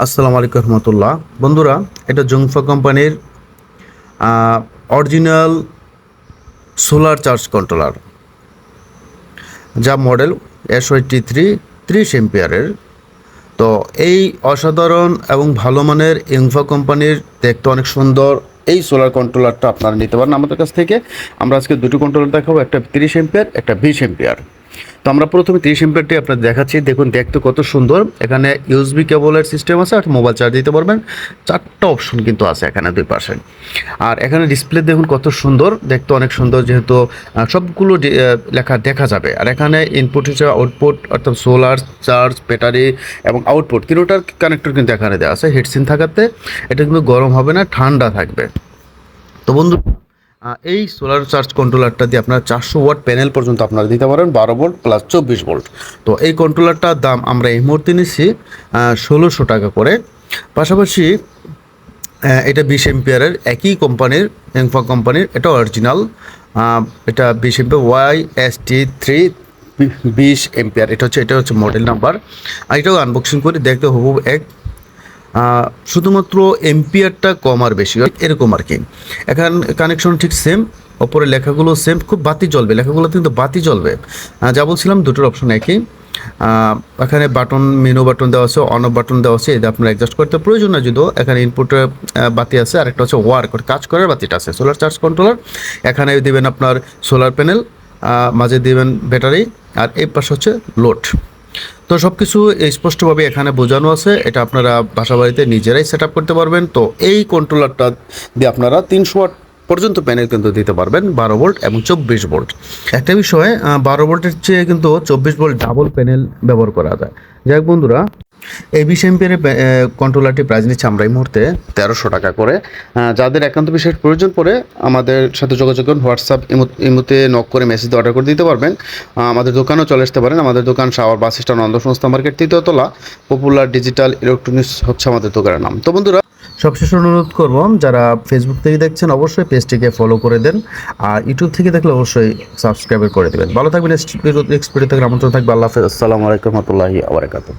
আসসালামু আলাইকুম রহমতুল্লাহ। বন্ধুরা, এটা জংফা কোম্পানির অরিজিনাল সোলার চার্জ কন্ট্রোলার, যা মডেল এস ওয়াইটি থ্রি ত্রিশ এম্পিয়ারের। তো এই অসাধারণ এবং ভালো মানের ইংফা কোম্পানির দেখতে অনেক সুন্দর এই সোলার কন্ট্রোলারটা আপনারা নিতে পারেন আমাদের কাছ থেকে। আমরা আজকে দুটো কন্ট্রোলার দেখাবো, একটা তিরিশ এম্পিয়ার, একটা বিশ এম্পিয়ার। তো আমরা প্রথমে তিরিশ এম্পিয়ারটি আপনাদের দেখাচ্ছি। দেখুন দেখতে কত সুন্দর। এখানে ইউএসবি কেবলের সিস্টেম আছে আর মোবাইল চার্জ দিতে পারবেন। চারটা অপশন কিন্তু আছে এখানে দুই পাশে। আর এখানে ডিসপ্লে দেখুন কত সুন্দর। দেখতে অনেক সুন্দর যেহেতু সবগুলো লেখা, দেখা যাবে। আর এখানে ইনপুট হিসেবে আউটপুট অর্থাৎ সোলার চার্জ ব্যাটারি এবং আউটপুট তিনোটার কানেক্টর কিন্তু এখানে দেওয়া আছে। হেডসিন থাকাতে। এটা কিন্তু গরম হবে না, ঠান্ডা থাকবে। তো বন্ধু এই সোলার চার্জ কন্ট্রোলারটা দিয়ে আপনারা চারশো ওয়াট প্যানেল পর্যন্ত আপনারা দিতে পারেন, বারো ভোল্ট প্লাস চব্বিশ ভোল্ট তো এই কন্ট্রোলারটার দাম আমরা এই মুহূর্তে নিচ্ছি ষোলোশো টাকা করে। পাশাপাশি এটা বিশ এম্পিয়ারের একই কোম্পানির এংফা কোম্পানির এটা অরিজিনাল এটা বিশ ampere Y S T three বিশ এম্পিয়ার, এটা হচ্ছে এটা হচ্ছে মডেল নাম্বার আর এটাও আনবক্সিং করে দেখতে হবু, এক শুধুমাত্র এম্পিয়ারটা কম আর বেশি এরকম আর কি। এখন কানেকশন ঠিক সেম ওপরে লেখাগুলো সেম খুব বাতি জ্বলবে লেখাগুলো কিন্তু বাতি জ্বলবে। যা বলছিলাম, দুটোর অপশন একই। এখানে বাটন মেনু বাটন দেওয়া আছে অন অফ বাটন দেওয়া আছে, এটা আপনারা অ্যাডজাস্ট করতে প্রয়োজন না যদিও। এখানে ইনপুটে বাতি আছে আর একটা হচ্ছে ওয়ার্ক কাজ করার বাতিটা আছে সোলার চার্জ কন্ট্রোলার এখানে দেবেন আপনার সোলার প্যানেল মাঝে দেবেন ব্যাটারি আর এই পাশে হচ্ছে লোড তো সব কিছু স্পষ্টভাবে এখানে বোঝানো আছে। এটা আপনারা বাসা বাড়িতে নিজেরাই সেট করতে পারবেন। তো এই কন্ট্রোলারটা দিয়ে আপনারা তিনশো ওয়াট পর্যন্ত প্যানেল কিন্তু দিতে পারবেন, বারো ভোল্ট এবং চব্বিশ ভোল্ট একটা বিষয় বারো ভোল্টের চেয়ে কিন্তু চব্বিশ ভোল্ট ডাবল প্যানেল ব্যবহার করা যায়। যাই বন্ধুরা এই বিশ কন্ট্রোলারটি প্রাইস নিচ্ছে আমরা এই মুহূর্তে তেরোশো টাকা করে। যাদের একান্ত বিশেষ প্রয়োজন পড়ে, আমাদের সাথে যোগাযোগ করুন, হোয়াটসঅ্যাপ ইমুতে নক করে মেসেজ অর্ডার করে দিতে পারবেন। আমাদের দোকানেও চলে আসতে পারেন। আমাদের দোকান শাওয়ার বাস স্ট্যান্ড অন্ধ সংস্থা মার্কেট, তৃতীয়তলা পপুলার ডিজিটাল ইলেকট্রনিক্স হচ্ছে আমাদের দোকানের নাম। তো বন্ধুরা, সবশেষ অনুরোধ করব, যারা ফেসবুক থেকে দেখছেন, অবশ্যই পেজটিকে ফলো করে দেন, আর ইউটিউব থেকে দেখলে অবশ্যই সাবস্ক্রাইব করে দেবেন। ভালো থাকবেন নেক্সট ভিডিও থেকে আমন্ত্রণ থাকবে, আল্লাহ হাফেজ। আসসালামু আলাইকুম রহমতুল্লাহি আবরাকাতুহ।